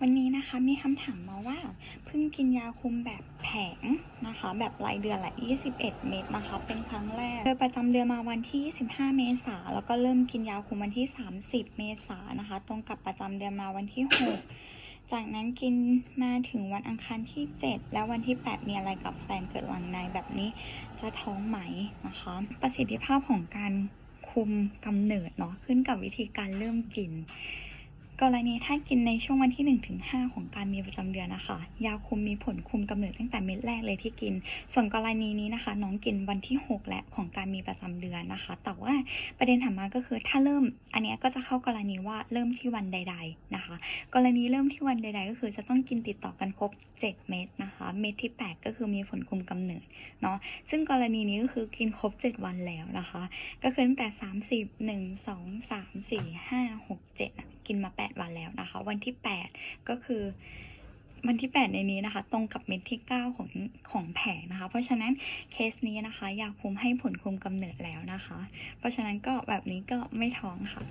วันนี้นะคะมีคำถามมาว่าเพิ่งกินยาคุมแบบแผงนะคะ แบบรายเดือนละ 21 เม็ดนะคะ เป็นครั้งแรกโดยประจำเดือนมาวันที่ 25 เมษาแล้วก็เริ่มกินยาคุมวันที่ 30 เมษานะคะ ตรงกับประจำเดือนมาวันที่ 6 จากนั้นกินมาถึงวันอังคารที่ 7 แล้ววันที่ 8 มีอะไรกับแฟนเกิดหลังในแบบนี้จะท้องไหมนะคะ ประสิทธิภาพของการคุมกำเนิดเนาะขึ้นกับวิธีการเริ่มกิน กรณีถ้ากินในช่วงวันที่1ถึง5ของการมีประจำเดือนนะคะ ยาคุมมีผลคุมกำเนิดตั้งแต่เม็ดแรกเลยที่กิน ส่วนกรณีนี้นะคะ น้องกินวันที่ 6 และของการมีประจำเดือนนะคะ แต่ว่าประเด็นถัดมาก็คือถ้าเริ่มอันนี้ก็จะเข้ากรณีว่าเริ่มที่วันใด ๆนะคะ กรณีเริ่มที่วันใด ๆ ก็คือจะต้องกินติดต่อกันครบ 7 เม็ดนะคะ เม็ดที่ 8 ก็คือมีผลคุมกำเนิดเนาะซึ่งกรณีนี้ก็คือกินครบ 7 วันแล้วนะคะ ก็คือตั้งแต่ 30 1 2 3 4 5 6 7 กินมา 8 วันแล้วนะคะ วันที่ 8 ก็คือวันที่ 8 ในนี้นะคะ ตรงกับเม็ดที่ 9 ของของแผงนะคะ เพราะฉะนั้นเคสนี้นะคะ อยากคุมให้ผลคุมกำเนิดแล้วนะคะ เพราะฉะนั้นก็แบบนี้ก็ไม่ท้องค่ะ